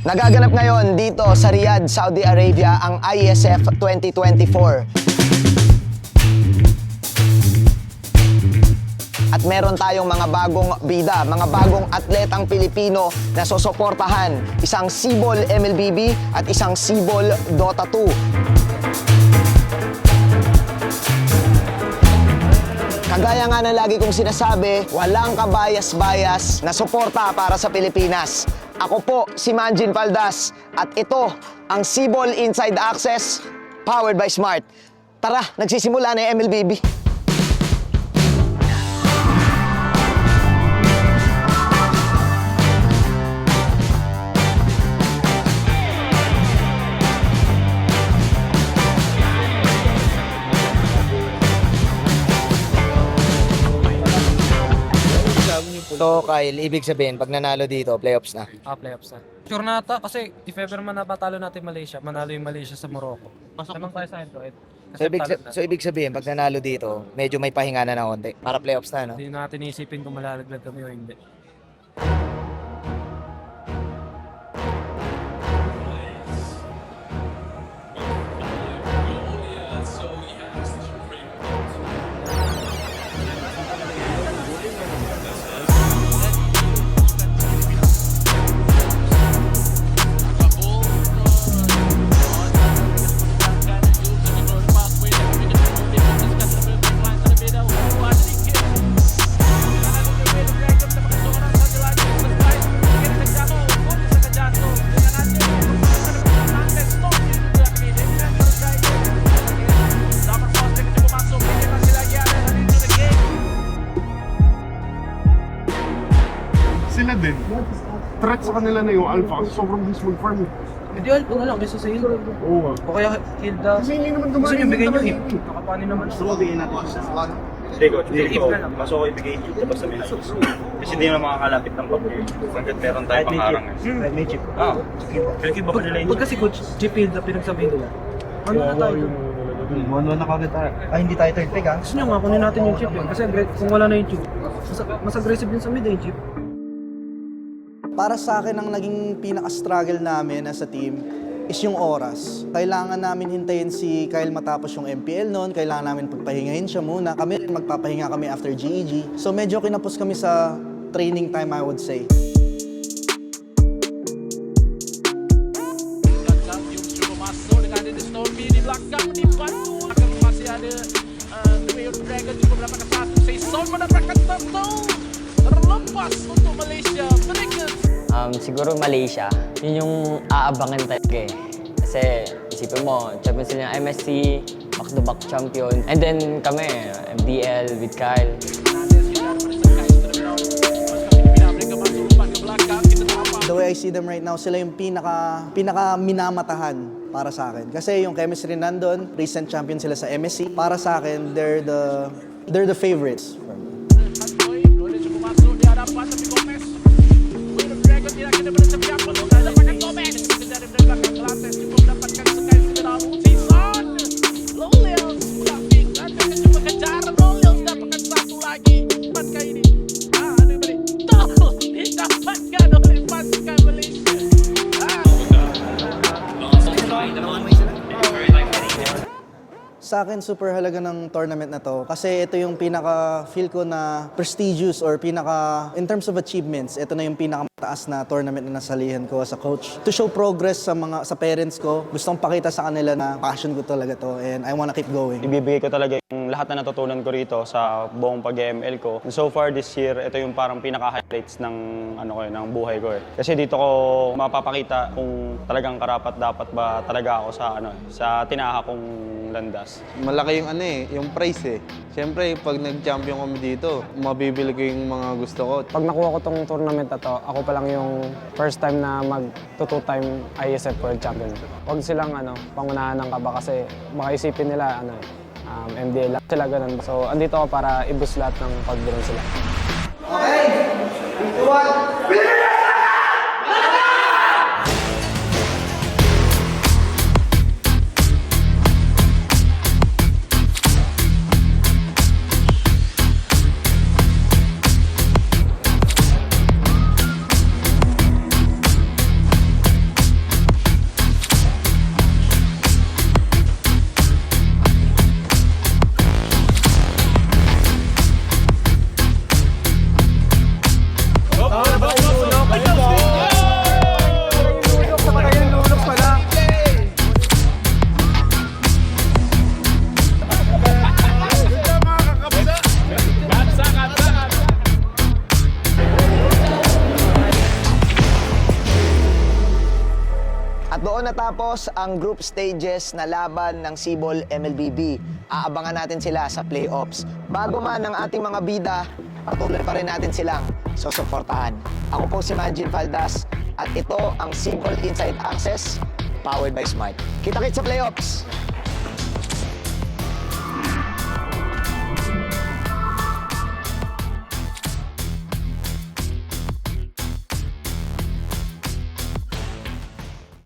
Nagaganap ngayon dito sa Riyadh, Saudi Arabia ang ISF 2024. At meron tayong mga bagong bida, mga bagong atletang Pilipino na susuportahan. Isang Sibol MLBB at isang Sibol Dota 2. Kagaya nga ng lagi kong sinasabi, walang kabayas-bayas na suporta para sa Pilipinas. Ako po si Manjin Paldas at ito ang Sibol Inside Access powered by Smart. Tara, nagsisimula na yung MLBB. So Kyle, ibig sabihin, pag nanalo dito, playoffs na. Ah, playoffs na. Sure na ata kasi if ever man napatalo natin Malaysia, manalo yung Malaysia sa Morocco. Pasok tayo sa Android. So ibig, sa- so ibig sabihin, pag nanalo dito, medyo may pahinga na ng konti. Para playoffs na, no? Hindi natin isipin kung malalaglag kami o hindi. Din. Threat sa kanila na yung alpha kasi sobrang bilis mag-farm. Hindi, alpo na lang kaysa sa Hilda. Oo nga. O kaya Hilda. Kasi hindi naman Gusto dumating. nyo bigay nyo hip. Nakapanin naman. Gusto mo bigyan natin siya sa Hindi ko, hindi ko. na. Mas okay bigay dito basta may lights. Kasi hindi naman makakalapit ng papel. Hanggat meron tayong pangarang. Kahit may chip. Ah, pero kiba pa nila Pag kasi coach Jeep Hilda pinagsabihin nila. Ano na tayo? One-one na kagad tayo. Ay, hindi tayo third pick ah. Gusto nyo nga kunin natin yung chip yun. Kasi agre- kung wala na yung chip, mas, mas aggressive din sa mid eh, yung chip. Para sa akin, ang naging pinaka-struggle namin as a team is yung oras. Kailangan namin hintayin si Kyle matapos yung MPL noon. Kailangan namin pagpahingahin siya muna. Kami magpapahinga kami after GEG. So medyo kinapos kami sa training time, I would say. belakang Jung cuba masuk dengan ada Stormy di belakang dibantu akan masih ada uh, The Way of the Dragon juga mendapatkan satu Satu terlepas untuk Malaysia mereka Um, siguro Malaysia, yun yung aabangan talaga eh. Kasi isipin mo, champion sila ng MSC, back-to-back champion. And then kami, MDL with Kyle. The way I see them right now, sila yung pinaka, pinaka minamatahan para sa akin. Kasi yung chemistry nandun, recent champion sila sa MSC. Para sa akin, they're the, they're the favorites. tidak kena pada komen dari belakang lantai cukup sekali Sa akin, super halaga ng tournament na to. Kasi ito yung pinaka, feel ko na prestigious or pinaka, in terms of achievements, ito na yung pinaka mataas na tournament na nasalihan ko as a coach. To show progress sa mga sa parents ko, gustong pakita sa kanila na passion ko talaga to and I wanna keep going. Ibibigay ko talaga yung lahat na natutunan ko rito sa buong pag-ML ko. So far this year, ito yung parang pinaka-highlights ng ano ko, eh, ng buhay ko eh. Kasi dito ko mapapakita kung talagang karapat dapat ba talaga ako sa ano, sa tinaha kong landas. malaki yung ano eh, yung price eh. Siyempre, pag nag-champion kami dito, mabibili ko yung mga gusto ko. Pag nakuha ko tong tournament na to, ako pa lang yung first time na mag two-time ISF World Champion. Huwag silang ano, pangunahan ng kaba kasi baka isipin nila ano, um, MDL lang sila ganun. So andito ako para i-boost lahat ng confidence sila. At doon natapos ang group stages na laban ng Cebol MLBB. Aabangan natin sila sa playoffs. Bago man ang ating mga bida, patuloy pa rin natin silang susuportahan. Ako po si Manjin Faldas at ito ang Cebol Inside Access powered by Smart. Kita-kits sa playoffs!